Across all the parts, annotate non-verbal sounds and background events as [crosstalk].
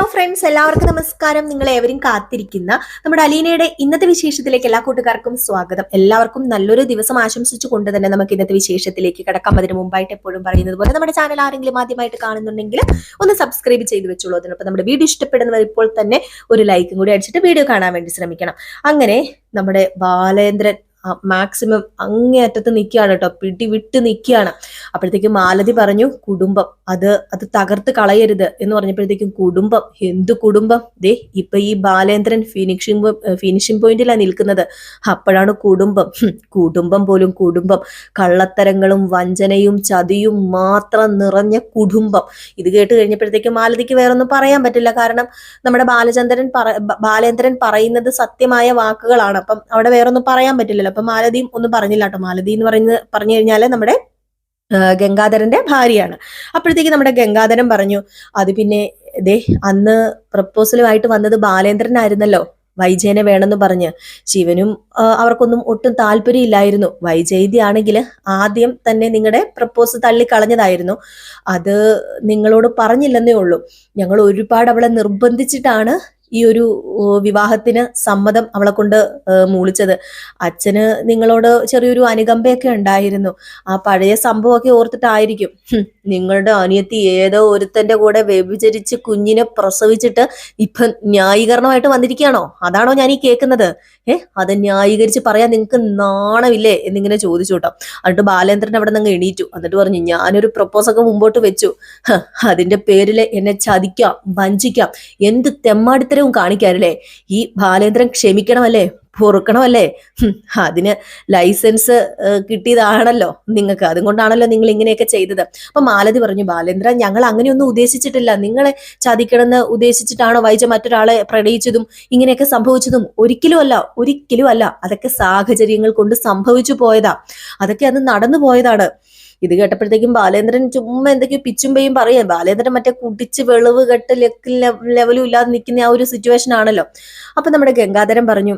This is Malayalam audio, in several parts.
ഹലോ ഫ്രണ്ട്സ് എല്ലാവർക്കും നമസ്കാരം. നിങ്ങൾ ഏവരും കാത്തിരിക്കുന്ന നമ്മുടെ അലീനയുടെ ഇന്നത്തെ വിശേഷത്തിലേക്ക് എല്ലാ കൂട്ടുകാർക്കും സ്വാഗതം. എല്ലാവർക്കും നല്ലൊരു ദിവസം ആശംസിച്ചുകൊണ്ട് തന്നെ നമുക്ക് ഇന്നത്തെ വിശേഷത്തിലേക്ക് കിടക്കാം. അതിന് മുമ്പായിട്ട് എപ്പോഴും പറയുന്നത് പോലെ നമ്മുടെ ചാനൽ ആരെങ്കിലും ആദ്യമായിട്ട് കാണുന്നുണ്ടെങ്കിൽ ഒന്ന് സബ്സ്ക്രൈബ് ചെയ്ത് വെച്ചോളൂ. അതിനൊപ്പം നമ്മുടെ വീഡിയോ ഇഷ്ടപ്പെടുന്നവർ ഇപ്പോൾ തന്നെ ഒരു ലൈക്കും കൂടി അടിച്ചിട്ട് വീഡിയോ കാണാൻ വേണ്ടി ശ്രമിക്കണം. അങ്ങനെ നമ്മുടെ ബാലേന്ദ്രൻ മാക്സിമം അങ്ങേയറ്റത്ത് നിൽക്കുകയാണ് കേട്ടോ പിടി വിട്ട് നിൽക്കുകയാണ് അപ്പോഴത്തേക്കും മാലതി പറഞ്ഞു കുടുംബം അത് അത് തകർത്ത് കളയരുത്. എന്ന് പറഞ്ഞപ്പോഴത്തേക്കും കുടുംബം എന്തു കുടുംബം? ദേ ഇപ്പൊ ഈ ബാലേന്ദ്രൻ ഫിനിഷിംഗ് ഫിനിഷിംഗ് പോയിന്റിലാണ് നിൽക്കുന്നത്. അപ്പോഴാണ് കുടുംബം. കുടുംബം പോലും കുടുംബം. കള്ളത്തരങ്ങളും വഞ്ചനയും ചതിയും മാത്രം നിറഞ്ഞ കുടുംബം. ഇത് കേട്ട് കഴിഞ്ഞപ്പോഴത്തേക്കും മാലതിക്ക് വേറൊന്നും പറയാൻ പറ്റില്ല. കാരണം നമ്മുടെ ബാലചന്ദ്രൻ ബാലേന്ദ്രൻ പറയുന്നത് സത്യമായ വാക്കുകളാണ്. അപ്പം അവിടെ വേറൊന്നും പറയാൻ പറ്റില്ലല്ലോ. അപ്പം മാലതിയും ഒന്നും പറഞ്ഞില്ല കേട്ടോ. മാലതി എന്ന് പറയുന്നത് പറഞ്ഞു കഴിഞ്ഞാൽ നമ്മുടെ ഗംഗാധരന്റെ ഭാര്യയാണ്. അപ്പോഴത്തേക്ക് നമ്മുടെ ഗംഗാധരൻ പറഞ്ഞു അത് പിന്നെ ദേ അന്ന് പ്രപ്പോസലുമായിട്ട് വന്നത് ബാലേന്ദ്രനായിരുന്നല്ലോ. വൈജയനെ വേണമെന്ന് പറഞ്ഞ്. ശിവനും അവർക്കൊന്നും ഒട്ടും താല്പര്യമില്ലായിരുന്നു വൈജയന്തി ആണെങ്കിൽ ആദ്യം തന്നെ നിങ്ങളുടെ പ്രപ്പോസ് തള്ളിക്കളഞ്ഞതായിരുന്നു. അത് നിങ്ങളോട് പറഞ്ഞില്ലെന്നേ ഉള്ളൂ. ഞങ്ങൾ ഒരുപാട് അവളെ നിർബന്ധിച്ചിട്ടാണ് ഈ ഒരു വിവാഹത്തിന് സമ്മതം അവളെ കൊണ്ട് മൂളിച്ചത്. അച്ഛന് നിങ്ങളോട് ചെറിയൊരു അനുകമ്പയൊക്കെ ഉണ്ടായിരുന്നു. ആ പഴയ സംഭവമൊക്കെ ഓർത്തിട്ടായിരിക്കും. നിങ്ങളുടെ അനിയത്തി ഏതോ ഒരുത്തന്റെ കൂടെ വ്യഭിചരിച്ച് കുഞ്ഞിനെ പ്രസവിച്ചിട്ട് ഇപ്പൊ ന്യായീകരണമായിട്ട് വന്നിരിക്കുകയാണോ? അതാണോ ഞാൻ ഈ കേൾക്കുന്നത്. ഏ അത് ന്യായീകരിച്ച് പറയാൻ നിങ്ങൾക്ക് നാണമില്ലേ എന്നിങ്ങനെ ചോദിച്ചു കേട്ടോ. എന്നിട്ട് ബാലേന്ദ്രൻ അവിടെ നിന്ന് എണീറ്റു. എന്നിട്ട് പറഞ്ഞു ഞാനൊരു പ്രപ്പോസൊക്കെ മുമ്പോട്ട് വെച്ചു. അതിന്റെ പേരിൽ എന്നെ ചതിക്കാം വഞ്ചിക്കാം. എന്ത് തെമ്മാടിത്തരവും കാണിക്കാറില്ലേ? ഈ ബാലേന്ദ്രൻ ക്ഷമിക്കണമല്ലേ? പൊറുക്കണമല്ലേ? അതിന് ലൈസൻസ് കിട്ടിയതാണല്ലോ നിങ്ങൾക്ക്. അതുകൊണ്ടാണല്ലോ നിങ്ങൾ ഇങ്ങനെയൊക്കെ ചെയ്തത്. അപ്പൊ മാലതി പറഞ്ഞു ബാലേന്ദ്ര ഞങ്ങൾ അങ്ങനെയൊന്നും ഉദ്ദേശിച്ചിട്ടില്ല. നിങ്ങളെ ചതിക്കണമെന്ന് ഉദ്ദേശിച്ചിട്ടാണോ വൈജ മറ്റൊരാളെ പ്രണയിച്ചതും ഇങ്ങനെയൊക്കെ സംഭവിച്ചതും? ഒരിക്കലും അല്ല ഒരിക്കലും അല്ല അതൊക്കെ സാഹചര്യങ്ങൾ കൊണ്ട് സംഭവിച്ചു പോയതാ. അതൊക്കെ അന്ന് നടന്നു പോയതാണ്. ഇത് കേട്ടപ്പോഴത്തേക്കും ബാലേന്ദ്രൻ ചുമ്മാ എന്തൊക്കെയോ പിച്ചുമ്പയും പറയാം. ബാലേന്ദ്രൻ മറ്റേ കുടിച്ച് വെളിവ് കെട്ട് ലെവലും ഇല്ലാതെ നിൽക്കുന്ന ആ ഒരു സിറ്റുവേഷൻ ആണല്ലോ. അപ്പൊ നമ്മുടെ ഗംഗാധരൻ പറഞ്ഞു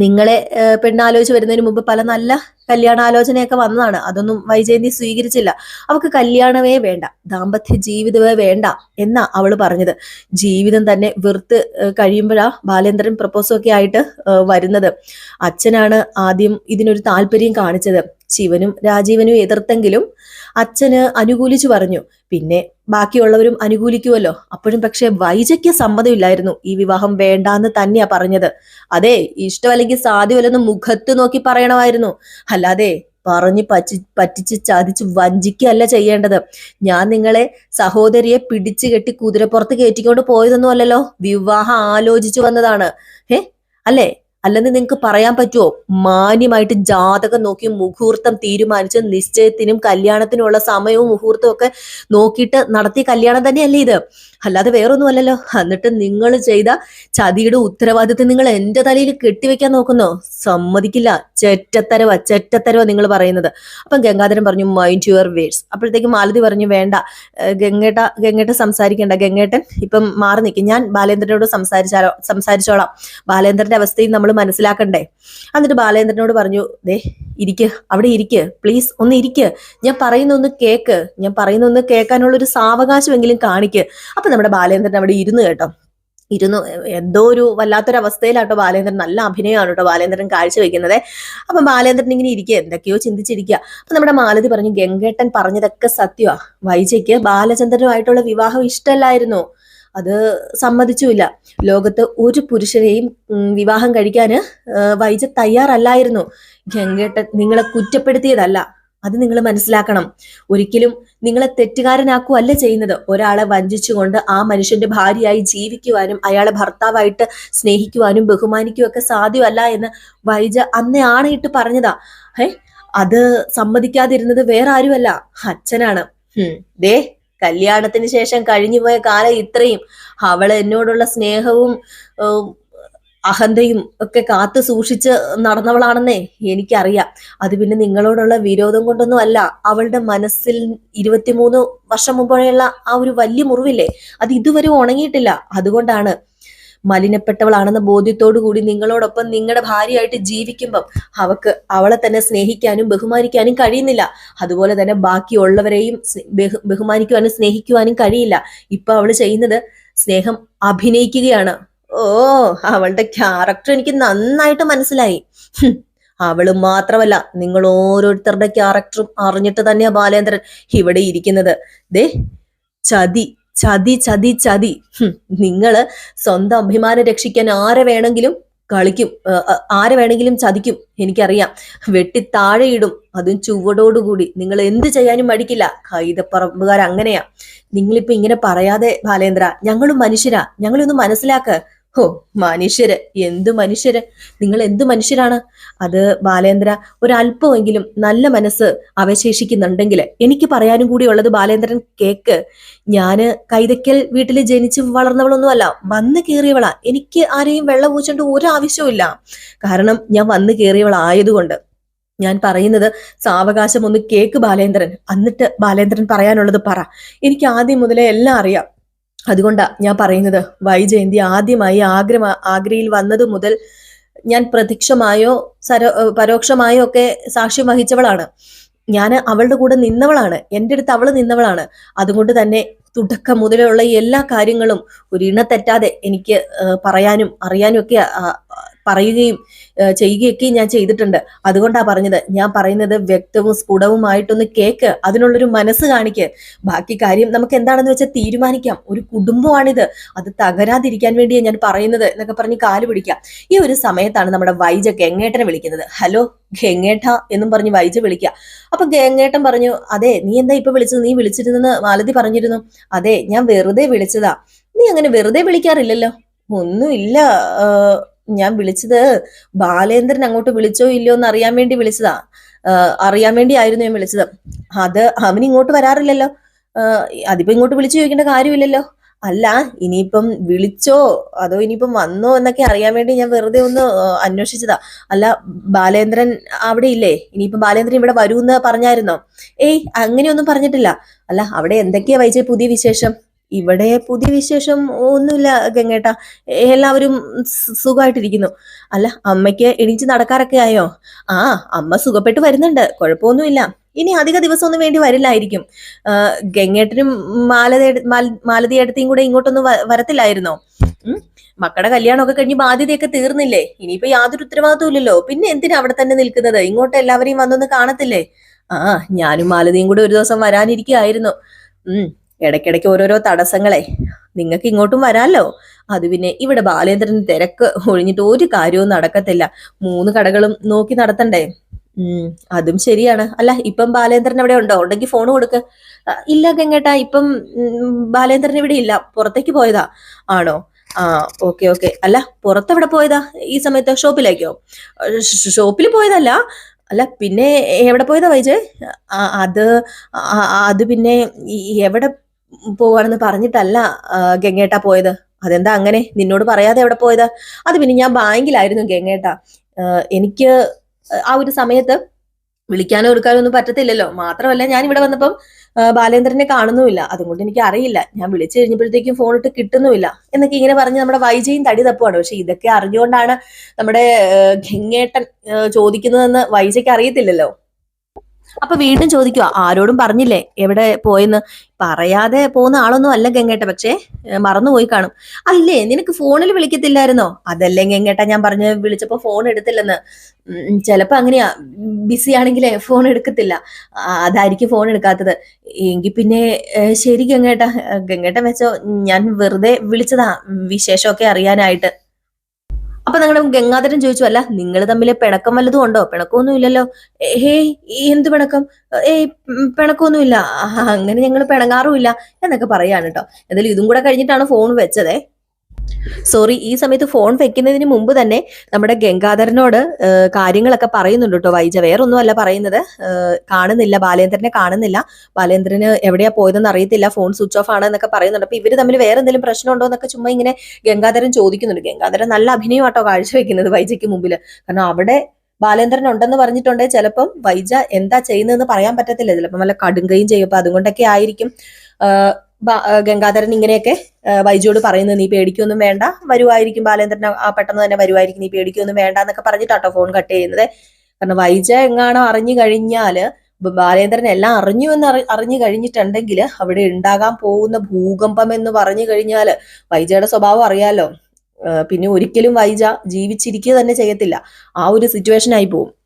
നിങ്ങളെ പെണ്ണാലോചിച്ച് വരുന്നതിന് മുമ്പ് പല നല്ല കല്യാണാലോചനയൊക്കെ വന്നതാണ്. അതൊന്നും വൈജയന്തി സ്വീകരിച്ചില്ല. അവൾക്ക് കല്യാണമേ വേണ്ട ദാമ്പത്യ ജീവിതമേ വേണ്ട എന്നാ അവൾ പറഞ്ഞത്. ജീവിതം തന്നെ വെറുത്ത് കഴിയുമ്പോഴാ ബാലേന്ദ്രൻ പ്രപ്പോസൊക്കെ ആയിട്ട് വരുന്നത്. അച്ഛനാണ് ആദ്യം ഇതിനൊരു താല്പര്യം കാണിച്ചത്. ശിവനും രാജീവനും എതിർത്തെങ്കിലും അച്ഛന് അനുകൂലിച്ചു പറഞ്ഞു. പിന്നെ ബാക്കിയുള്ളവരും അനുകൂലിക്കുമല്ലോ അപ്പോഴും പക്ഷെ വൈജയ്ക്ക് സമ്മതമില്ലായിരുന്നു. ഈ വിവാഹം വേണ്ടാന്ന് തന്നെയാ പറഞ്ഞത്. അതെ ഇഷ്ടമല്ലെങ്കിൽ സാധ്യമല്ലെന്ന് മുഖത്ത് നോക്കി പറയണമായിരുന്നു. അല്ലാതെ പറഞ്ഞ് പറ്റി പറ്റിച്ച് ചതിച്ച് വഞ്ചിക്കല്ല ചെയ്യേണ്ടത്. ഞാൻ നിങ്ങളെ സഹോദരിയെ പിടിച്ചു കെട്ടി കുതിരപ്പുറത്ത് കയറ്റിക്കൊണ്ട് പോയതൊന്നും അല്ലല്ലോ. വിവാഹം ആലോചിച്ചു വന്നതാണ്. ഏ അല്ലേ? അല്ലെന്ന് നിങ്ങൾക്ക് പറയാൻ പറ്റുമോ മാന്യമായിട്ട് ജാതകം നോക്കി മുഹൂർത്തം തീരുമാനിച്ച് നിശ്ചയത്തിനും കല്യാണത്തിനുമുള്ള സമയവും മുഹൂർത്തവും ഒക്കെ നോക്കിയിട്ട് നടത്തിയ കല്യാണം തന്നെയല്ലേ ഇത്? അല്ലാതെ വേറൊന്നും അല്ലല്ലോ എന്നിട്ട് നിങ്ങൾ ചെയ്ത ചതിയുടെ ഉത്തരവാദിത്വം നിങ്ങൾ എന്റെ തലയിൽ കെട്ടിവെക്കാൻ നോക്കുന്നോ? സമ്മതിക്കില്ല. ചെറ്റത്തരവ ചെറ്റത്തരവ നിങ്ങൾ പറയുന്നത്. അപ്പം ഗംഗാധരൻ പറഞ്ഞു മൈൻഡ് യുവർ വേഴ്സ് അപ്പോഴത്തേക്കും മാലതി പറഞ്ഞു വേണ്ട. ഗംഗേട്ട ഗംഗേട്ട സംസാരിക്കേണ്ട. ഗംഗേട്ടൻ ഇപ്പം മാറി നിൽക്കും ഞാൻ ബാലേന്ദ്രനോട് സംസാരിച്ചാലോ സംസാരിച്ചോളാം. ബാലേന്ദ്രന്റെ അവസ്ഥയും നമ്മൾ മനസ്സിലാക്കണ്ടേ? എന്നിട്ട് ബാലേന്ദ്രനോട് പറഞ്ഞു ദേ ഇരിക്ക് അവിടെ ഇരിക്ക് പ്ലീസ് ഒന്ന് ഇരിക്ക്. ഞാൻ പറയുന്ന ഒന്ന് കേക്ക് ഞാൻ പറയുന്ന ഒന്ന് കേൾക്കാനുള്ള ഒരു സാവകാശമെങ്കിലും കാണിക്ക്. അപ്പൊ നമ്മുടെ ബാലേന്ദ്രൻ അവിടെ ഇരുന്ന് കേട്ടോ. ഇരുന്നു എന്തോ ഒരു വല്ലാത്തൊരവസ്ഥയിലാട്ടോ ബാലേന്ദ്രൻ. നല്ല അഭിനയമാണ് കേട്ടോ ബാലേന്ദ്രൻ കാഴ്ചവെക്കുന്നത്. അപ്പം ബാലേന്ദ്രൻ ഇങ്ങനെ ഇരിക്കുക എന്തൊക്കെയോ ചിന്തിച്ചിരിക്കുക അപ്പൊ നമ്മുടെ മാലതി പറഞ്ഞു ഗംഗേട്ടൻ പറഞ്ഞതൊക്കെ സത്യമാ വൈജയ്ക്ക് ബാലചന്ദ്രനുമായിട്ടുള്ള വിവാഹം ഇഷ്ടമല്ലായിരുന്നു. അത് സമ്മതിച്ചുമില്ല ലോകത്ത് ഒരു പുരുഷനെയും വിവാഹം കഴിക്കാന് വൈജ തയ്യാറല്ലായിരുന്നു. ഗംഗേട്ടൻ നിങ്ങളെ കുറ്റപ്പെടുത്തിയതല്ല. അത് നിങ്ങൾ മനസ്സിലാക്കണം. ഒരിക്കലും നിങ്ങളെ തെറ്റുകാരനാക്കുകയല്ല ചെയ്യുന്നത്. ഒരാളെ വഞ്ചിച്ചുകൊണ്ട് ആ മനുഷ്യന്റെ ഭാര്യയായി ജീവിക്കുവാനും അയാളെ ഭർത്താവായിട്ട് സ്നേഹിക്കുവാനും ബഹുമാനിക്കുവാനും ഒക്കെ സാധ്യമല്ല എന്ന് വൈജ അന്നേ ആണയിട്ട് പറഞ്ഞതാ. ഏ അത് സമ്മതിക്കാതിരുന്നത് വേറെ ആരുമല്ല അച്ഛനാണ് ദേ കല്യാണത്തിന് ശേഷം കഴിഞ്ഞുപോയ കാലം ഇത്രയും. അവൾ എന്നോടുള്ള സ്നേഹവും അഹന്തയും ഒക്കെ കാത്തു സൂക്ഷിച്ച് നടന്നവളാണെന്നേ എനിക്കറിയാം. അത് പിന്നെ നിങ്ങളോടുള്ള വിരോധം കൊണ്ടൊന്നും അല്ല. അവളുടെ മനസ്സിൽ ഇരുപത്തിമൂന്ന് വർഷം മുമ്പോഴെയുള്ള ആ ഒരു വലിയ മുറിവില്ലേ? അത് ഇതുവരെ ഉണങ്ങിയിട്ടില്ല. അതുകൊണ്ടാണ് മലിനപ്പെട്ടവളാണെന്ന ബോധ്യത്തോടു കൂടി നിങ്ങളോടൊപ്പം നിങ്ങളുടെ ഭാര്യയായിട്ട് ജീവിക്കുമ്പം അവക്ക് അവളെ തന്നെ സ്നേഹിക്കാനും ബഹുമാനിക്കാനും കഴിയുന്നില്ല. അതുപോലെ തന്നെ ബാക്കിയുള്ളവരെയും ബഹുമാനിക്കുവാനും സ്നേഹിക്കുവാനും കഴിയില്ല. ഇപ്പൊ അവൾ ചെയ്യുന്നത് സ്നേഹം അഭിനയിക്കുകയാണ്. ഓ അവളുടെ ക്യാരക്ടർ എനിക്ക് നന്നായിട്ട് മനസ്സിലായി. അവൾ മാത്രമല്ല നിങ്ങൾ ഓരോരുത്തരുടെ ക്യാരക്ടറും അറിഞ്ഞിട്ട് തന്നെയാ ബാലേന്ദ്രൻ ഇവിടെ ഇരിക്കുന്നത്. ദേ ചതി. ചതി ചതി ചതി. നിങ്ങൾ സ്വന്തം അഭിമാനം രക്ഷിക്കാൻ ആരെ വേണമെങ്കിലും കളിക്കും. ആരെ വേണമെങ്കിലും ചതിക്കും. എനിക്കറിയാം. വെട്ടി താഴെയിടും. അതും ചുവടോടുകൂടി. നിങ്ങൾ എന്ത് ചെയ്യാനും മടിക്കില്ല. കൈതപ്പറമ്പുകാർ അങ്ങനെയാ നിങ്ങളിപ്പോ ഇങ്ങനെ പറയാതെ ബാലേന്ദ്ര ഞങ്ങളും മനുഷ്യരാ. ഞങ്ങളൊന്ന് മനസ്സിലാക്ക. ഹോ മനുഷ്യര്. എന്തു മനുഷ്യര്? നിങ്ങൾ എന്തു മനുഷ്യരാണ്? അത് ബാലേന്ദ്ര ഒരല്പമെങ്കിലും നല്ല മനസ്സ് അവശേഷിക്കുന്നുണ്ടെങ്കിൽ എനിക്ക് പറയാനും കൂടി ഉള്ളത് ബാലേന്ദ്രൻ കേക്ക്. ഞാൻ കൈതക്കൽ വീട്ടിൽ ജനിച്ച് വളർന്നവളൊന്നുമല്ല. വന്ന് കയറിയവളാ എനിക്ക് ആരെയും വെള്ളം ഒരു ആവശ്യവും കാരണം ഞാൻ വന്ന് കയറിയവളായതുകൊണ്ട് ഞാൻ പറയുന്നത് സാവകാശം ഒന്ന് കേക്ക് ബാലേന്ദ്രൻ. എന്നിട്ട് ബാലേന്ദ്രൻ പറയാനുള്ളത് പറ. എനിക്ക് ആദ്യം മുതലേ എല്ലാം അറിയാം. അതുകൊണ്ടാ ഞാൻ പറയുന്നത് വൈജയന്തി ആദ്യമായി ആഗ്ര ആഗ്രയിൽ വന്നത് മുതൽ ഞാൻ പ്രത്യക്ഷമായോ സരോ പരോക്ഷമായോ ഒക്കെ സാക്ഷ്യം വഹിച്ചവളാണ്. ഞാൻ അവളുടെ കൂടെ നിന്നവളാണ്. എന്റെ അടുത്ത് അവൾ നിന്നവളാണ്. അതുകൊണ്ട് തന്നെ തുടക്കം മുതലുള്ള എല്ലാ കാര്യങ്ങളും ഒരു ഇണ തെറ്റാതെ എനിക്ക് പറയാനും അറിയാനും ഒക്കെ പറയുകയും ചെയ്യുകയൊക്കെ ഞാൻ ചെയ്തിട്ടുണ്ട്. അതുകൊണ്ടാ പറഞ്ഞത് ഞാൻ പറയുന്നത് വ്യക്തവും സ്ഫുടവുമായിട്ടൊന്ന് കേക്ക് അതിനുള്ളൊരു മനസ്സ് കാണിക്ക്. ബാക്കി കാര്യം നമുക്ക് എന്താണെന്ന് വെച്ചാൽ തീരുമാനിക്കാം. ഒരു കുടുംബമാണിത്. അത് തകരാതിരിക്കാൻ വേണ്ടിയാണ് ഞാൻ പറയുന്നത് എന്നൊക്കെ പറഞ്ഞ് കാൽ പിടിക്കാം. ഈ ഒരു സമയത്താണ് നമ്മുടെ വൈജ ഗംഗേട്ടനെ വിളിക്കുന്നത്. ഹലോ ഗെങ്ങേട്ട എന്നും പറഞ്ഞ് വൈജ വിളിക്കുക അപ്പൊ ഗംഗേട്ടൻ പറഞ്ഞു അതെ നീ എന്താ ഇപ്പൊ വിളിച്ചത്? നീ വിളിച്ചിരുന്നെന്ന് മാലതി പറഞ്ഞിരുന്നു. അതെ ഞാൻ വെറുതെ വിളിച്ചതാ. നീ അങ്ങനെ വെറുതെ വിളിക്കാറില്ലല്ലോ? ഒന്നുമില്ല ഞാൻ വിളിച്ചത് ബാലേന്ദ്രൻ അങ്ങോട്ട് വിളിച്ചോ ഇല്ലയോ എന്ന് അറിയാൻ വേണ്ടി വിളിച്ചതാ. അറിയാൻ വേണ്ടി ആയിരുന്നു ഞാൻ വിളിച്ചത്. അത് അവൻ ഇങ്ങോട്ട് വരാറില്ലല്ലോ. അതിപ്പോ ഇങ്ങോട്ട് വിളിച്ചു ചോദിക്കേണ്ട കാര്യമില്ലല്ലോ. അല്ല ഇനിയിപ്പം വിളിച്ചോ അതോ ഇനിയിപ്പം വന്നോ എന്നൊക്കെ അറിയാൻ വേണ്ടി ഞാൻ വെറുതെ ഒന്ന് അന്വേഷിച്ചതാ. അല്ല ബാലേന്ദ്രൻ അവിടെ ഇല്ലേ? ഇനിയിപ്പം ബാലേന്ദ്രൻ ഇവിടെ വരൂന്ന് പറഞ്ഞായിരുന്നോ? ഏയ് അങ്ങനെയൊന്നും പറഞ്ഞിട്ടില്ല. അല്ല അവിടെ എന്തൊക്കെയാ വൈജയ് പുതിയ വിശേഷം? ഇവിടെ പുതിയ വിശേഷം ഒന്നുമില്ല ഗംഗേട്ട. എല്ലാവരും സുഖമായിട്ടിരിക്കുന്നു. അല്ല അമ്മയ്ക്ക് എണീച്ച് നടക്കാറൊക്കെ ആയോ? ആ അമ്മ സുഖപ്പെട്ട് വരുന്നുണ്ട്. കുഴപ്പമൊന്നുമില്ല. ഇനി അധിക ദിവസമൊന്നും വേണ്ടി വരില്ലായിരിക്കും. ഗംഗേട്ടനും മാലത മാലതി അടുത്തേയും കൂടെ ഇങ്ങോട്ടൊന്നും വരത്തില്ലായിരുന്നോ? മക്കളുടെ കല്യാണമൊക്കെ കഴിഞ്ഞ് ബാധ്യതയൊക്കെ തീർന്നില്ലേ? ഇനിയിപ്പോ യാതൊരു ഉത്തരവാദിത്വം ഇല്ലല്ലോ പിന്നെ എന്തിനാ അവിടെ തന്നെ നിൽക്കുന്നത്? ഇങ്ങോട്ട് എല്ലാവരെയും വന്നൊന്ന് കാണത്തില്ലേ? ആ ഞാനും മാലതിയും കൂടെ ഒരു ദിവസം വരാനിരിക്കുകയായിരുന്നു. ഉം ഇടയ്ക്കിടയ്ക്ക് ഓരോരോ തടസ്സങ്ങളെ നിങ്ങൾക്ക് ഇങ്ങോട്ടും വരാമല്ലോ അത് പിന്നെ ഇവിടെ ബാലേന്ദ്രൻ തിരക്ക്. ഒഴിഞ്ഞിട്ട് ഒരു കാര്യവും നടക്കത്തില്ല. മൂന്ന് കടകളും നോക്കി നടത്തണ്ടേ? ഉം അതും ശരിയാണ്. അല്ല ഇപ്പം ബാലേന്ദ്രൻ അവിടെ ഉണ്ടോ? ഉണ്ടെങ്കിൽ ഫോൺ കൊടുക്ക്. ഇല്ല ഗംഗേട്ടാ ഇപ്പം ബാലേന്ദ്രൻ ഇവിടെ ഇല്ല. പുറത്തേക്ക് പോയതാ. ആണോ? ആ ഓക്കെ ഓക്കെ. അല്ല പുറത്തെവിടെ പോയതാ? ഈ സമയത്ത് ഷോപ്പിലേക്കോ? ഷോപ്പിൽ പോയതല്ല. അല്ല പിന്നെ എവിടെ പോയതാ വൈജയ്? അത് അത് പിന്നെ എവിടെ പോവാണെന്ന് പറഞ്ഞിട്ടല്ല ഗംഗേട്ടാ പോയത്. അതെന്താ അങ്ങനെ? നിന്നോട് പറയാതെ എവിടെ പോയത്? അത് പിന്നെ ഞാൻ ബാങ്കിലായിരുന്നു ഗംഗേട്ട. എനിക്ക് ആ ഒരു സമയത്ത് വിളിക്കാനോ എടുക്കാനോ ഒന്നും പറ്റത്തില്ലല്ലോ. മാത്രമല്ല ഞാൻ ഇവിടെ വന്നപ്പം ബാലേന്ദ്രനെ കാണുന്നുമില്ല. അതുകൊണ്ട് എനിക്ക് അറിയില്ല. ഞാൻ വിളിച്ചു കഴിഞ്ഞപ്പോഴത്തേക്കും ഫോൺ ഇട്ട് കിട്ടുന്നുമില്ല. എന്നൊക്കെ ഇങ്ങനെ പറഞ്ഞ് നമ്മുടെ വൈജയും തടി തപ്പുവാണ്. പക്ഷെ ഇതൊക്കെ അറിഞ്ഞുകൊണ്ടാണ് നമ്മുടെ ഗംഗേട്ടൻ ചോദിക്കുന്നതെന്ന് വൈജയ്ക്ക് അറിയത്തില്ലല്ലോ. അപ്പൊ വീണ്ടും ചോദിക്കുക ആരോടും പറഞ്ഞില്ലേ? എവിടെ പോയെന്ന്? പറയാതെ പോകുന്ന ആളൊന്നും അല്ല ഗംഗേട്ട പക്ഷേ മറന്നുപോയി കാണും. അല്ലേ നിനക്ക് ഫോണിൽ വിളിക്കത്തില്ലായിരുന്നോ? അതല്ലേ ഗംഗേട്ട ഞാൻ പറഞ്ഞ് വിളിച്ചപ്പോ ഫോൺ എടുത്തില്ലെന്ന്. ചിലപ്പോ അങ്ങനെയാ ബിസി ആണെങ്കിലേ ഫോൺ എടുക്കത്തില്ല. അതായിരിക്കും ഫോൺ എടുക്കാത്തത്. എങ്കിൽ പിന്നെ ശരി ഗംഗേട്ട. ഗംഗേട്ട വെച്ചോ ഞാൻ വെറുതെ വിളിച്ചതാ വിശേഷമൊക്കെ അറിയാനായിട്ട്. അപ്പൊ നിങ്ങളുടെ ഗംഗാധരൻ ചോദിച്ചു അല്ല നിങ്ങൾ തമ്മിൽ പിണക്കം വല്ലതും ഉണ്ടോ? പിണക്കമൊന്നും ഇല്ലല്ലോ. ഹേയ് എന്ത് പിണക്കം? ഏയ് പിണക്കമൊന്നും പിണക്കമൊന്നുമില്ല അങ്ങനെ ഞങ്ങൾ പിണങ്ങാറുമില്ല എന്നൊക്കെ പറയാണ് കേട്ടോ എന്തായാലും ഇതും കൂടെ കഴിഞ്ഞിട്ടാണ് ഫോൺ വെച്ചതേ. സോറി ഈ സമയത്ത് ഫോൺ വെക്കുന്നതിന് മുമ്പ് തന്നെ നമ്മുടെ ഗംഗാധരനോട് കാര്യങ്ങളൊക്കെ പറയുന്നുണ്ട് കേട്ടോ വൈജ. വേറൊന്നും അല്ല പറയുന്നത് കാണുന്നില്ല ബാലേന്ദ്രനെ കാണുന്നില്ല. ബാലേന്ദ്രന് എവിടെയാ പോയതെന്ന് അറിയത്തില്ല. ഫോൺ സ്വിച്ച് ഓഫ് ആണ് എന്നൊക്കെ പറയുന്നുണ്ട്. അപ്പൊ ഇവർ തമ്മിൽ വേറെ എന്തെങ്കിലും പ്രശ്നം ഉണ്ടോ എന്നൊക്കെ ചുമ്മാ ഇങ്ങനെ ഗംഗാധരൻ ചോദിക്കുന്നുണ്ട്. ഗംഗാധരൻ നല്ല അഭിനയമാട്ടോ കാഴ്ചവെക്കുന്നത് വൈജയ്ക്ക് മുമ്പിൽ കാരണം അവിടെ ബാലേന്ദ്രൻ ഉണ്ടെന്ന് പറഞ്ഞിട്ടുണ്ടെങ്കിൽ ചിലപ്പം വൈജ എന്താ ചെയ്യുന്നതെന്ന് പറയാൻ പറ്റത്തില്ല. ചിലപ്പം നല്ല കടുങ്കയും ചെയ്യും. അപ്പൊ അതുകൊണ്ടൊക്കെ ആയിരിക്കും. ഗംഗാധരൻ ഇങ്ങനെയൊക്കെ വൈജയോട് പറയുന്നത് നീ പേടിക്കൊന്നും വേണ്ട. വരുവായിരിക്കും ബാലേന്ദ്രൻ ആ പെട്ടെന്ന് തന്നെ വരുവായിരിക്കും നീ പേടിക്കൊന്നും വേണ്ട എന്നൊക്കെ പറഞ്ഞിട്ടാട്ടോ ഫോൺ കട്ട് ചെയ്യുന്നത്. കാരണം വൈജ എങ്ങാണോ അറിഞ്ഞു കഴിഞ്ഞാൽ ബാലേന്ദ്രൻ എല്ലാം അറിഞ്ഞു എന്ന് അറി- അറിഞ്ഞു കഴിഞ്ഞിട്ടുണ്ടെങ്കിൽ അവിടെ ഉണ്ടാകാൻ പോകുന്ന ഭൂകമ്പം എന്ന് പറഞ്ഞു കഴിഞ്ഞാൽ വൈജയുടെ സ്വഭാവം അറിയാലോ. പിന്നെ ഒരിക്കലും വൈജ ജീവിച്ചിരിക്കുക തന്നെ ചെയ്യത്തില്ല. ആ ഒരു സിറ്റുവേഷൻ ആയി പോകും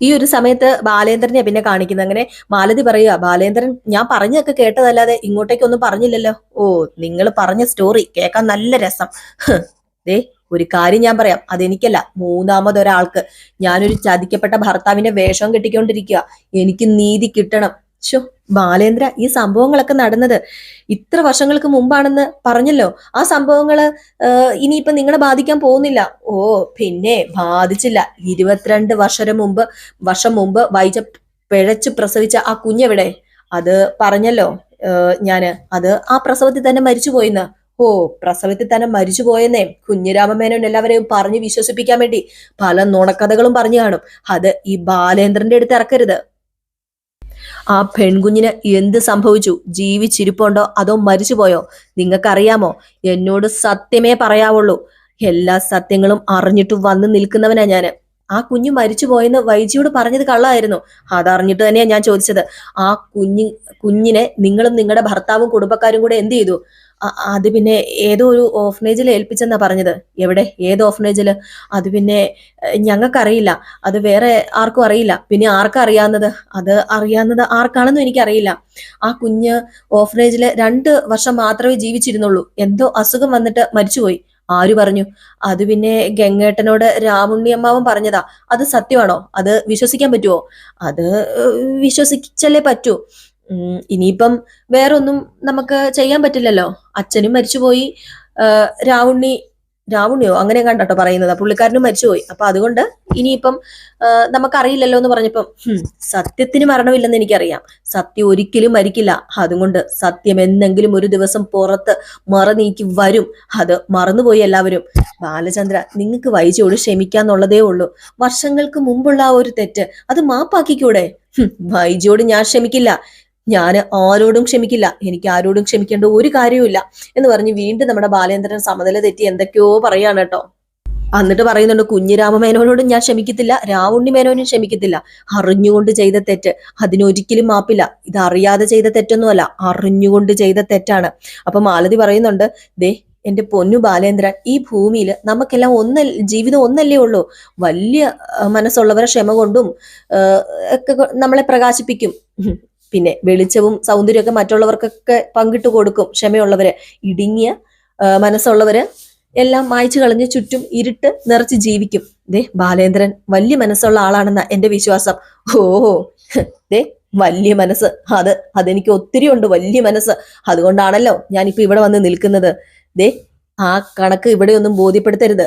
ഈ ഒരു സമയത്ത് ബാലേന്ദ്രനെ പിന്നെ കാണിക്കുന്നത്. അങ്ങനെ മാലതി പറയുക ബാലേന്ദ്രൻ ഞാൻ പറഞ്ഞൊക്കെ കേട്ടതല്ലാതെ ഇങ്ങോട്ടേക്കൊന്നും പറഞ്ഞില്ലല്ലോ. ഓ നിങ്ങൾ പറഞ്ഞ സ്റ്റോറി കേൾക്കാൻ നല്ല രസം. [laughs] ദേ ഒരു കാര്യം ഞാൻ പറയാം. അതെനിക്കല്ല മൂന്നാമതൊരാൾക്ക്. ഞാനൊരു ചതിക്കപ്പെട്ട ഭർത്താവിന്റെ വേഷം കെട്ടിക്കൊണ്ടിരിക്കുക. എനിക്ക് നീതി കിട്ടണം. ശോ ബാലേന്ദ്ര ഈ സംഭവങ്ങളൊക്കെ നടന്നത് ഇത്ര വർഷങ്ങൾക്ക് മുമ്പാണെന്ന് പറഞ്ഞല്ലോ. ആ സംഭവങ്ങൾ ഇനിയിപ്പം നിങ്ങളെ ബാധിക്കാൻ പോകുന്നില്ല. ഓ പിന്നെ ബാധിച്ചില്ല. ഇരുപത്തിരണ്ട് വർഷം മുമ്പ് വർഷം മുമ്പ് വൈജ പിഴച്ചു പ്രസവിച്ച ആ കുഞ്ഞെവിടെ? അത് പറഞ്ഞല്ലോ ഞാൻ. അത് ആ പ്രസവത്തിൽ തന്നെ മരിച്ചു പോയിന്ന്. ഓ പ്രസവത്തിൽ തന്നെ മരിച്ചു പോയെന്നേ. കുഞ്ഞിരാമമേനോൻ എല്ലാവരെയും പറഞ്ഞു വിശ്വസിപ്പിക്കാൻ വേണ്ടി പല നുണക്കഥകളും പറഞ്ഞു കാണും. അത് ഈ ബാലേന്ദ്രന്റെ അടുത്ത് ഇറക്കരുത്. ആ പെൺകുഞ്ഞിന് എന്ത് സംഭവിച്ചു? ജീവിച്ചിരിപ്പുണ്ടോ? അതോ മരിച്ചുപോയോ? നിങ്ങൾക്കറിയാമോ? എന്നോട് സത്യമേ പറയാവുള്ളൂ. എല്ലാ സത്യങ്ങളും അറിഞ്ഞിട്ട് വന്ന് നിൽക്കുന്നവനാ ഞാൻ. ആ കുഞ്ഞ് മരിച്ചുപോയെന്ന് വൈജിയോട് പറഞ്ഞത് കള്ളായിരുന്നു. അതറിഞ്ഞിട്ട് തന്നെയാ ഞാൻ ചോദിച്ചത്. ആ കുഞ്ഞ് കുഞ്ഞിനെ നിങ്ങളും നിങ്ങളുടെ ഭർത്താവും കുടുംബക്കാരും കൂടെ എന്ത് ചെയ്തു? അത് പിന്നെ ഏതോ ഒരു ഓഫനേജിൽ ഏൽപ്പിച്ചെന്നാ പറഞ്ഞത്. എവിടെ? ഏത് ഓഫനേജിൽ അത് പിന്നെ ഞങ്ങൾക്കറിയില്ല. അത് വേറെ ആർക്കും അറിയില്ല. പിന്നെ ആർക്കറിയാവുന്നത് അത് അറിയാവുന്നത് ആർക്കാണെന്നും എനിക്കറിയില്ല. ആ കുഞ്ഞ് ഓഫനേജിൽ രണ്ട് വർഷം മാത്രമേ ജീവിച്ചിരുന്നുള്ളൂ. എന്തോ അസുഖം വന്നിട്ട് മരിച്ചുപോയി. ആര് പറഞ്ഞു? അത് പിന്നെ ഗംഗേട്ടനോട് രാമുണ്ണിയമ്മാവും പറഞ്ഞതാ. അത് സത്യമാണോ? അത് വിശ്വസിക്കാൻ പറ്റുമോ അത് വിശ്വസിച്ചല്ലേ പറ്റൂ. ഇനിയിപ്പം വേറൊന്നും നമുക്ക് ചെയ്യാൻ പറ്റില്ലല്ലോ. അച്ഛനും മരിച്ചുപോയി. രാവുണ്ണി രാവുണ്ണിയോ? അങ്ങനെ കണ്ടോ പറയുന്നത്. പുള്ളിക്കാരനും മരിച്ചുപോയി. അപ്പൊ അതുകൊണ്ട് ഇനിയിപ്പം നമുക്കറിയില്ലല്ലോ എന്ന് പറഞ്ഞപ്പം സത്യത്തിന് മരണമില്ലെന്ന് എനിക്കറിയാം. സത്യം ഒരിക്കലും മരിക്കില്ല. അതുകൊണ്ട് സത്യം എന്തെങ്കിലും ഒരു ദിവസം പുറത്ത് മറ നീക്കി വരും. അത് മറന്നുപോയി എല്ലാവരും. ബാലചന്ദ്ര നിങ്ങൾക്ക് വൈജയോട് ക്ഷമിക്കാന്നുള്ളതേ ഉള്ളൂ. വർഷങ്ങൾക്ക് മുമ്പുള്ള ആ ഒരു തെറ്റ് അത് മാപ്പാക്കിക്കൂടെ? വൈജയോട് ഞാൻ ക്ഷമിക്കില്ല. ഞാൻ ആരോടും ക്ഷമിക്കില്ല. എനിക്ക് ആരോടും ക്ഷമിക്കേണ്ട ഒരു കാര്യവുമില്ല എന്ന് പറഞ്ഞ് വീണ്ടും നമ്മുടെ ബാലേന്ദ്രൻ സമനില തെറ്റി എന്തൊക്കെയോ പറയാണ് കേട്ടോ. എന്നിട്ട് പറയുന്നുണ്ട് കുഞ്ഞിരാമമേനോനോടും ഞാൻ ക്ഷമിക്കത്തില്ല. രാവുണ്ണി മേനോനും ക്ഷമിക്കത്തില്ല. അറിഞ്ഞുകൊണ്ട് ചെയ്ത തെറ്റ് അതിനൊരിക്കലും മാപ്പില്ല. ഇത് അറിയാതെ ചെയ്ത തെറ്റൊന്നുമല്ല. അറിഞ്ഞുകൊണ്ട് ചെയ്ത തെറ്റാണ്. അപ്പൊ മാലതി പറയുന്നുണ്ട് ദേ എന്റെ പൊന്നു ബാലേന്ദ്രൻ ഈ ഭൂമിയിൽ നമുക്കെല്ലാം ഒന്ന ജീവിതം ഒന്നല്ലേ ഉള്ളൂ. വലിയ മനസ്സുള്ളവരെ ക്ഷമ കൊണ്ടും ഒക്കെ നമ്മളെ പ്രകാശിപ്പിക്കും. പിന്നെ വെളിച്ചവും സൗന്ദര്യമൊക്കെ മറ്റുള്ളവർക്കൊക്കെ പങ്കിട്ട് കൊടുക്കും. ക്ഷമയുള്ളവര് ഇടുങ്ങിയ മനസ്സുള്ളവര് എല്ലാം മായ്ച്ചു കളഞ്ഞ് ചുറ്റും ഇരുട്ട് നിറച്ച് ജീവിക്കും. ദേ ബാലേന്ദ്രൻ വലിയ മനസ്സുള്ള ആളാണെന്ന എന്റെ വിശ്വാസം. ഓ ദേ വലിയ മനസ്സ്. അത് അതെനിക്ക് ഒത്തിരി ഉണ്ട് വലിയ മനസ്സ്. അതുകൊണ്ടാണല്ലോ ഞാനിപ്പോ ഇവിടെ വന്ന് നിൽക്കുന്നത്. ദേ ആ കണക്ക് ഇവിടെ ഒന്നും ബോധ്യപ്പെടുത്തരുത്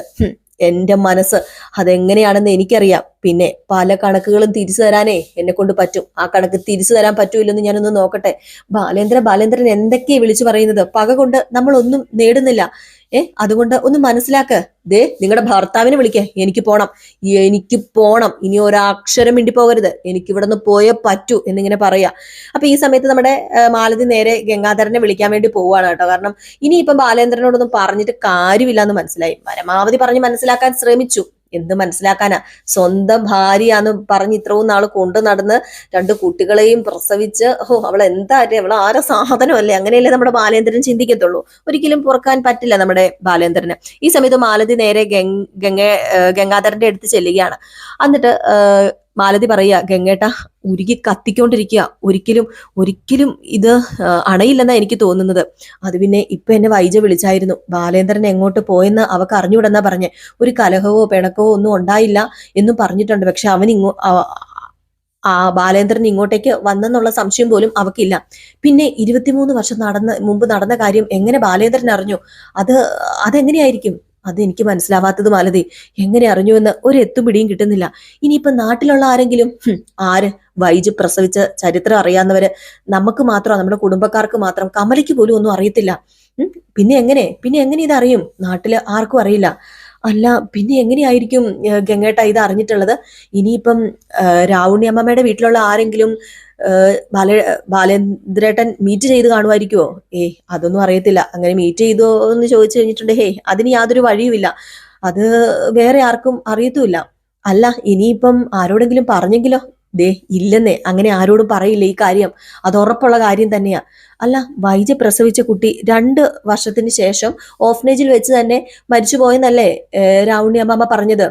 എന്റെ മനസ്സ് അതെങ്ങനെയാണെന്ന് എനിക്കറിയാം. പിന്നെ പല കണക്കുകളും തിരിച്ചു തരാനേ എന്നെ കൊണ്ട് പറ്റും. ആ കണക്ക് തിരിച്ചു തരാൻ പറ്റൂല്ലെന്ന് ഞാനൊന്ന് നോക്കട്ടെ. ബാലേന്ദ്ര ബാലേന്ദ്രൻ എന്തൊക്കെയാ വിളിച്ചു പറയുന്നത്? പക കൊണ്ട് നമ്മൾ ഒന്നും നേടുന്നില്ല. ഏ അതുകൊണ്ട് ഒന്ന് മനസ്സിലാക്ക്. ദേ നിങ്ങളുടെ ഭർത്താവിനെ വിളിക്കേ. എനിക്ക് പോണം. എനിക്ക് പോണം. ഇനി ഒരക്ഷരം മിണ്ടി പോകരുത്. എനിക്ക് ഇവിടെ നിന്ന് പോയേ പറ്റൂ എന്നിങ്ങനെ പറയാ. അപ്പൊ ഈ സമയത്ത് നമ്മുടെ മാലതി നേരെ ഗംഗാധരനെ വിളിക്കാൻ വേണ്ടി പോവാണ് കേട്ടോ. കാരണം ഇനി ഇനിയിപ്പം ബാലേന്ദ്രനോടൊന്നും പറഞ്ഞിട്ട് കാര്യമില്ല എന്ന് മനസ്സിലായി. പരമാവധി പറഞ്ഞ് മനസ്സിലാക്കാൻ ശ്രമിച്ചു. എന്ത് മനസ്സിലാക്കാനാ? സ്വന്തം ഭാര്യയാന്ന് പറഞ്ഞ് ഇത്രയും നാൾ കൊണ്ടു നടന്ന് രണ്ട് കുട്ടികളെയും പ്രസവിച്ച് ഓ അവൾ എന്താ അവൾ ആരെ സാധനമല്ലേ? അങ്ങനെയല്ലേ നമ്മുടെ ബാലേന്ദ്രൻ ചിന്തിക്കത്തുള്ളൂ. ഒരിക്കലും പുറക്കാൻ പറ്റില്ല നമ്മുടെ ബാലേന്ദ്രന്. ഈ സമയത്ത് മാലതി നേരെ ഗംഗ ഗംഗ ഗംഗാധരന്റെ അടുത്ത് ചെല്ലുകയാണ്. എന്നിട്ട് മാലതി പറയുക ഗംഗേട്ട ഉരുകി കത്തിക്കൊണ്ടിരിക്കുക. ഒരിക്കലും ഒരിക്കലും ഇത് അണയില്ലെന്നാണ് അണയില്ലെന്നാ എനിക്ക് തോന്നുന്നത്. അത് പിന്നെ ഇപ്പൊ എന്നെ വൈജ വിളിച്ചായിരുന്നു. ബാലേന്ദ്രൻ എങ്ങോട്ട് പോയെന്ന് അവക്ക് അറിഞ്ഞുവിടെന്നാ പറഞ്ഞേ. ഒരു കലഹവോ പിണക്കവോ ഒന്നും ഉണ്ടായില്ല എന്നും പറഞ്ഞിട്ടുണ്ട്. പക്ഷെ അവൻ ഇങ്ങോ ആ ബാലേന്ദ്രൻ ഇങ്ങോട്ടേക്ക് വന്നെന്നുള്ള സംശയം പോലും അവക്കില്ല. പിന്നെ ഇരുപത്തിമൂന്ന് വർഷം നടന്ന മുമ്പ് നടന്ന കാര്യം എങ്ങനെ ബാലേന്ദ്രൻ അറിഞ്ഞു? അത് അതെങ്ങനെയായിരിക്കും? അത് എനിക്ക് മനസ്സിലാവാത്തത് മാലതി എങ്ങനെ അറിഞ്ഞു എന്ന് ഒരു എത്തും പിടിയും കിട്ടുന്നില്ല. ഇനിയിപ്പൊ നാട്ടിലുള്ള ആരെങ്കിലും? ആര്? വൈജ് പ്രസവിച്ച ചരിത്രം അറിയാവുന്നവര് നമുക്ക് മാത്രം നമ്മുടെ കുടുംബക്കാർക്ക് മാത്രം കമലയ്ക്ക് പോലും ഒന്നും അറിയത്തില്ല. പിന്നെ എങ്ങനെ? പിന്നെ എങ്ങനെ ഇത് അറിയും നാട്ടിൽ ആർക്കും അറിയില്ല. അല്ല പിന്നെ എങ്ങനെയായിരിക്കും ഗംഗേട്ട ഇത് അറിഞ്ഞിട്ടുള്ളത്? ഇനിയിപ്പം ഏഹ്, രാവുണ്ണി അമ്മമ്മയുടെ വീട്ടിലുള്ള ആരെങ്കിലും ബാല ബാലേന്ദ്രേട്ടൻ മീറ്റ് ചെയ്ത് കാണുമായിരിക്കുമോ ഏ അതൊന്നും അറിയത്തില്ല. അങ്ങനെ മീറ്റ് ചെയ്തോ എന്ന് ചോദിച്ചു കഴിഞ്ഞിട്ടുണ്ട്. ഹേ അതിന് യാതൊരു വഴിയുമില്ല. അത് വേറെ ആർക്കും അറിയത്തുമില്ല. അല്ല ഇനിയിപ്പം ആരോടെങ്കിലും പറഞ്ഞെങ്കിലോ? ദേ ഇല്ലെന്നേ. അങ്ങനെ ആരോടും പറയില്ല ഈ കാര്യം. അത് ഉറപ്പുള്ള കാര്യം തന്നെയാ. അല്ല വൈജ പ്രസവിച്ച കുട്ടി രണ്ട് വർഷത്തിന് ശേഷം ഓഫനേജിൽ വെച്ച് തന്നെ മരിച്ചുപോയെന്നല്ലേ രാവുണ്ണി അമ്മമ്മ പറഞ്ഞത്?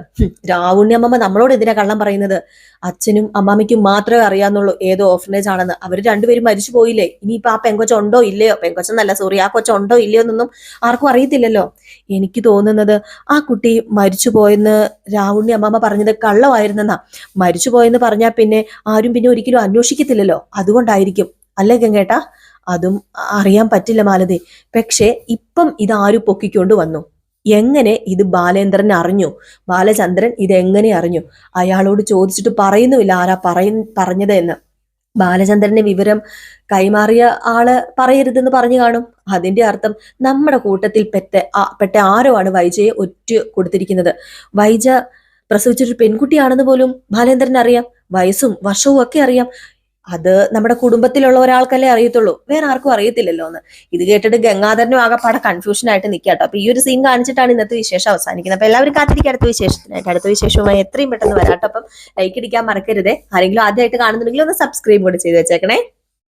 രാവുണ്ണി അമ്മമ്മ നമ്മളോട് എന്തിനാ കള്ളം പറയുന്നത്? അച്ഛനും അമ്മാമ്മയ്ക്കും മാത്രമേ അറിയാന്നുള്ളൂ ഏതോ ഓഫനേജ് ആണെന്ന്. അവർ രണ്ടുപേരും മരിച്ചു പോയില്ലേ? ഇനിയിപ്പോ ആ പെങ്കൊച്ച ഉണ്ടോ ഇല്ലയോ? പെങ്കൊച്ചെന്നല്ല സോറി ആ കൊച്ച ഉണ്ടോ ഇല്ലയോ എന്നൊന്നും ആർക്കും അറിയത്തില്ലല്ലോ. എനിക്ക് തോന്നുന്നത് ആ കുട്ടി മരിച്ചു പോയെന്ന് രാവുണ്ണി അമ്മമ്മ പറഞ്ഞത് കള്ളമായിരുന്നെന്നാ. മരിച്ചു പോയെന്ന് പറഞ്ഞാൽ പിന്നെ ആരും പിന്നെ ഒരിക്കലും അന്വേഷിക്കത്തില്ലല്ലോ. അതുകൊണ്ടായിരിക്കും. അല്ലേ ഗംഗേട്ടാ? അതും അറിയാൻ പറ്റില്ല മാലതി. പക്ഷേ ഇപ്പം ഇത് ആര് പൊക്കിക്കൊണ്ട് വന്നു? എങ്ങനെ ഇത് ബാലേന്ദ്രൻ അറിഞ്ഞു? ബാലചന്ദ്രൻ ഇത് എങ്ങനെ അറിഞ്ഞു? അയാളോട് ചോദിച്ചിട്ട് പറയുന്നുമില്ല ആരാ പറയ പറഞ്ഞത് എന്ന്. ബാലചന്ദ്രന്റെ വിവരം കൈമാറിയ ആൾ പറയരുതെന്ന് പറഞ്ഞു കാണും. അതിന്റെ അർത്ഥം നമ്മുടെ കൂട്ടത്തിൽ പെറ്റ പെട്ട ആരോ ആണ് വൈജയെ ഒറ്റ കൊടുത്തിരിക്കുന്നത്? വൈജ പ്രസവിച്ചൊരു പെൺകുട്ടിയാണെന്ന് പോലും ബാലേന്ദ്രൻ അറിയാം വയസ്സും വർഷവും ഒക്കെ അറിയാം. അത് നമ്മുടെ കുടുംബത്തിലുള്ള ഒരാൾക്കല്ലേ അറിയത്തുള്ളൂ. വേറെ ആർക്കും അറിയത്തില്ലല്ലോ എന്ന്. ഇത് കേട്ടിട്ട് ഗംഗാധരനും ആകെപ്പാടെ കൺഫ്യൂഷൻ ആയിട്ട് നിൽക്കാട്ടോ അപ്പൊ ഈ ഒരു സീൻ കാണിച്ചിട്ടാണ് ഇന്നത്തെ വിശേഷം അവസാനിക്കുന്നത്. അപ്പൊ എല്ലാവരും കാത്തിരിക്കുക അടുത്ത വിശേഷത്തിനായിട്ട്. അടുത്ത വിശേഷവുമായി എത്രയും പെട്ടെന്ന് വരാട്ടോ. അപ്പം ലൈക്ക് ഇടിക്കാൻ മറക്കരുതേ. ആരെങ്കിലും ആദ്യമായിട്ട് കാണുന്നുണ്ടെങ്കിൽ ഒന്ന് സബ്സ്ക്രൈബ് കൂടെ ചെയ്ത് വെച്ചേക്കണേ.